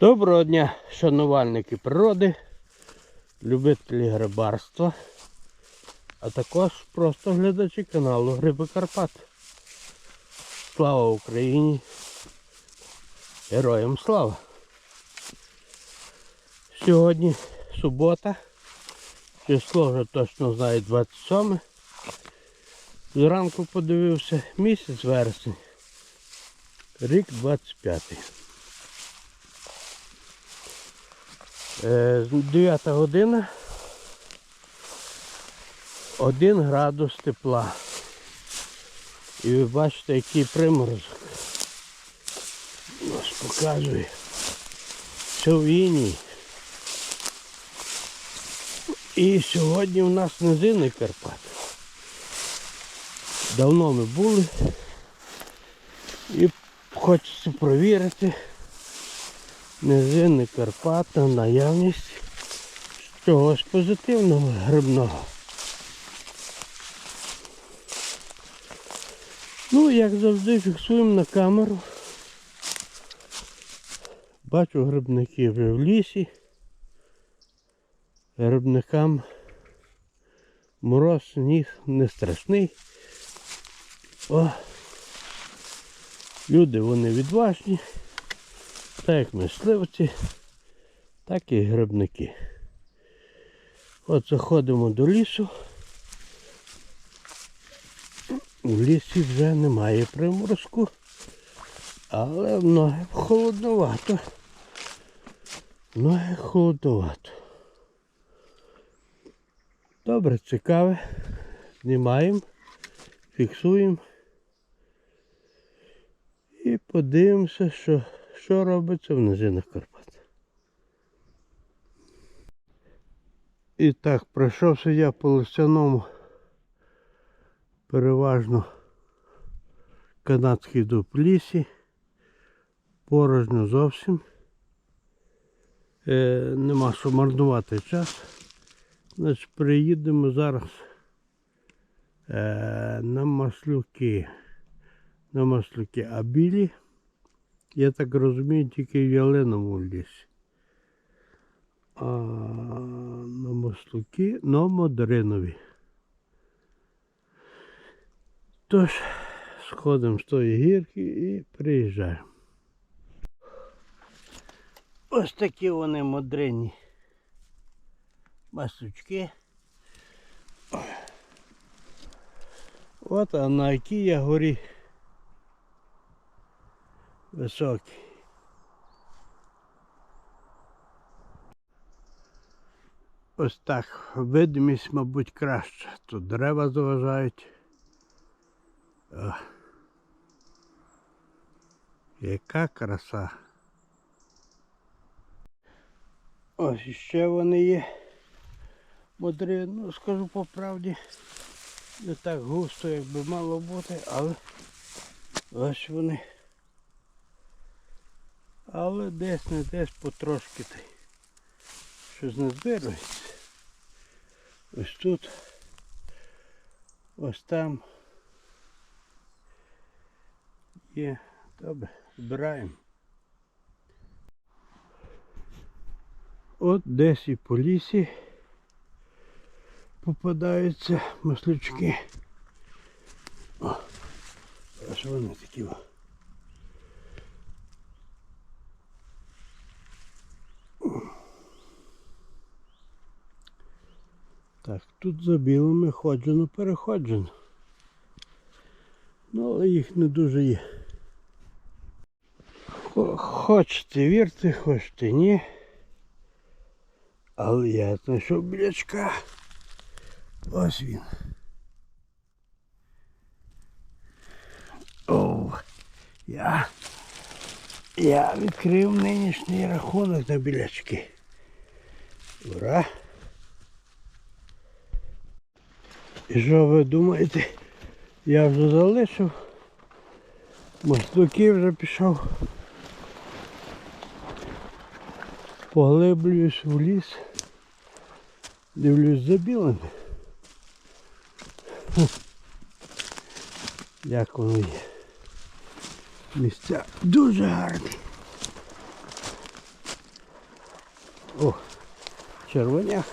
Доброго дня, шанувальники природи, любителі грибарства, а також просто глядачі каналу Гриби Карпат. Слава Україні! Героям слава! Сьогодні субота, число вже точно знаю 27. Зранку подивився місяць вересень, рік 25. Е, 9 година. 1 градус тепла. І ви бачите, який приморозок. Ось показує. Все в інії. І сьогодні у нас низини Карпат. Давно ми були. І хочеться провірити низини Карпат на наявність чогось позитивного грибного. Ну, як завжди, фіксуємо на камеру. Бачу грибники вже в лісі. Грибникам мороз, сніг не страшний. О, люди вони відважні. Так як мисливці, так і грибники. От заходимо до лісу. У лісі вже немає приморозку, але ноги холодновато. Ноги холодновато. Добре, цікаве. Знімаємо, фіксуємо. І подивимося, що, що робиться в низинах Карпат. І так, пройшовся я по листяному переважно канадський дуб лісі. Порожньо зовсім. Е, нема що марнувати час. Значить, приїдемо зараз е, на маслюки. На маслюки. А білі, я так розумію, тільки в ялиному лісі. А на маслюки, на модеринові. Тож, сходимо з тої гірки і приїжджаємо. Ось такі вони модерні маслючки. От а на якій я горі високий. Ось так, видимість, мабуть, краща. Тут дерева заважають. О. Яка краса. Ось іще вони є. Мудрі, ну скажу по правді, не так густо, як би мало бути, але ось вони. Але десь не десь потрошки й щось не збирається. Ось тут, ось там. Є, добре, збираємо. От десь і по лісі попадаються маслючки. О, аж вони такі. Так, тут за білими ходжено переходжено. Ну, але їх не дуже є. Хо- Хочете вірте, хочете ні. Але я знайшов білячка. Ось він. О, я, я відкрив нинішній рахунок на білячки. Ура! І що ви думаєте? Я вже залишив. Мостуки вже пішов. Поглиблююсь в ліс. Дивлюсь за білими. Як воно є. Місця дуже гарні. О, червоняк.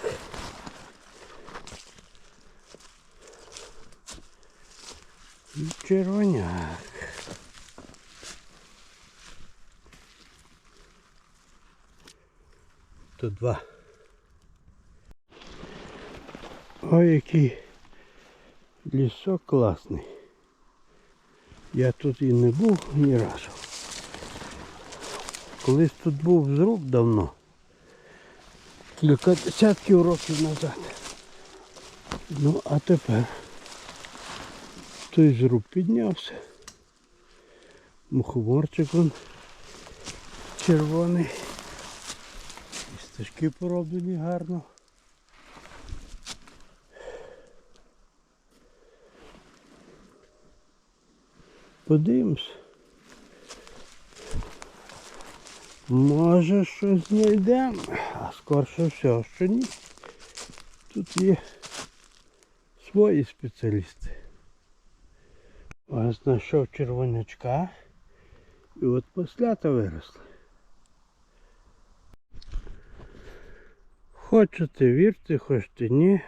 І Червоняк. Тут два. Ой, який лісок класний. Я тут і не був ні разу. Колись тут був зруб давно. Кілька десятків років назад. Ну, а тепер той зруб піднявся. Мухоморчик он червоний. І стежки пороблені гарно. Подивимось. Може щось знайдемо, а скорше всього, що ні. Тут є свої спеціалісти. Ось знайшов червонячка. І от послята виросли. Хочете вірте, хочете ні.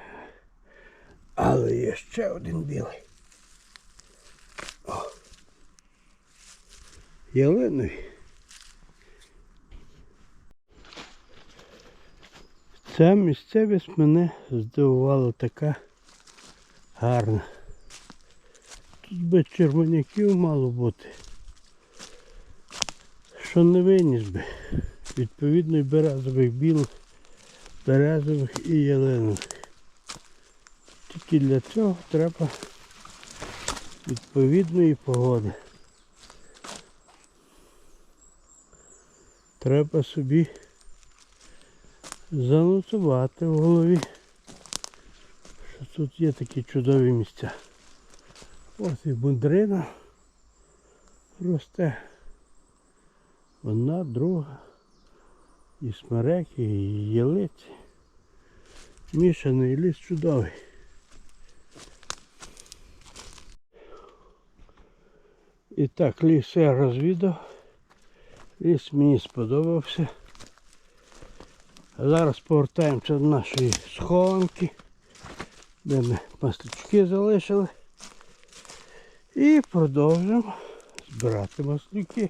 Але є ще один білий. О. Ця місцевість мене здивувала така гарна. Тут би червоняків мало бути. Що не виніс би. Відповідно і березових білих, березових і ялинових. Тільки для цього треба відповідної погоди. Треба собі занотувати в голові, що тут є такі чудові місця. Ось і бундрина росте. Одна, друга. І смереки, і ялиці. Мішаний ліс чудовий. І так, ліс я розвідав. Ліс мені сподобався. А зараз повертаємося до нашої схованки, де ми маслючки залишили. І продовжимо збирати маслюки.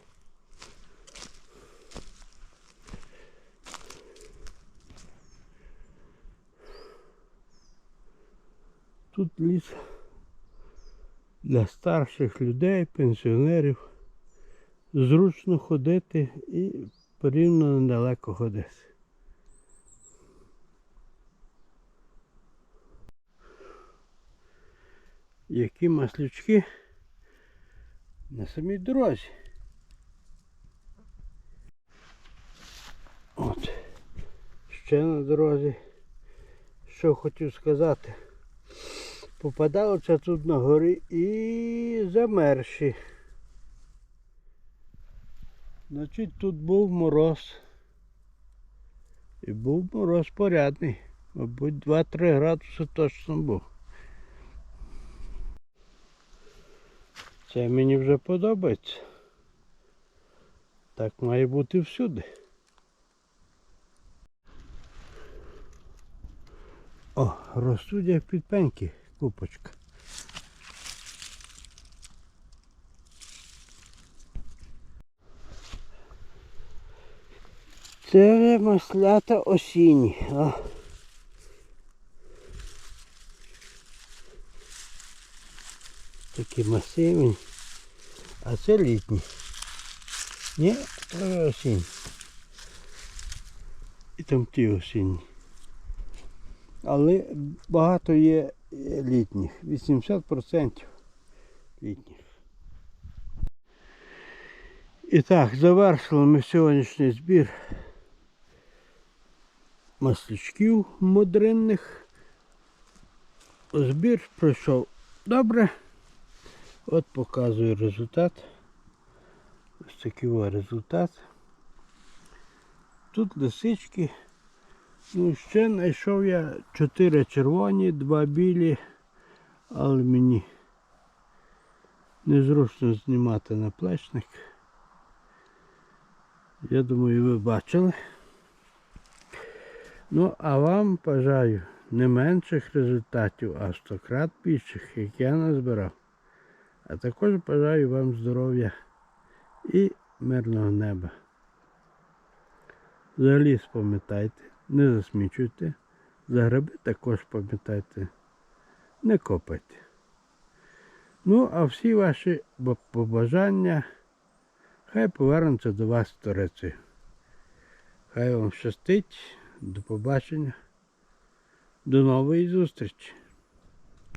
Тут ліс для старших людей, пенсіонерів. Зручно ходити і порівняно недалеко ходити. Які маслючки на самій дорозі. От. Ще на дорозі. Що хотів сказати. Попадалося тут на горі і замерші. Значить тут був мороз. І був мороз порядний. Мабуть 2-3 градуси точно був. Це мені вже подобається. Так має бути всюди. О, як підпеньки, купочка. Це маслята осінні. А. Такі масивні. А це літні. Ні, це осінні. І там ті осінні. Але багато є літніх. 80% літніх. І так, завершили ми сьогоднішній збір маслючків модринних. Збір пройшов добре. От показую результат. Ось такий результат. Тут лисички. Ну, ще знайшов я 4 червоні, 2 білі, але мені незручно знімати наплечник. Я думаю, ви бачили. Ну, а вам бажаю не менших результатів, а стократ більших, як я назбирав. А також бажаю вам здоров'я і мирного неба. За ліс пам'ятайте, не засмічуйте. За гриби також пам'ятайте, не копайте. Ну, а всі ваші побажання хай повернуться до вас сторицею. Хай вам щастить. До побачення. До нової зустрічі.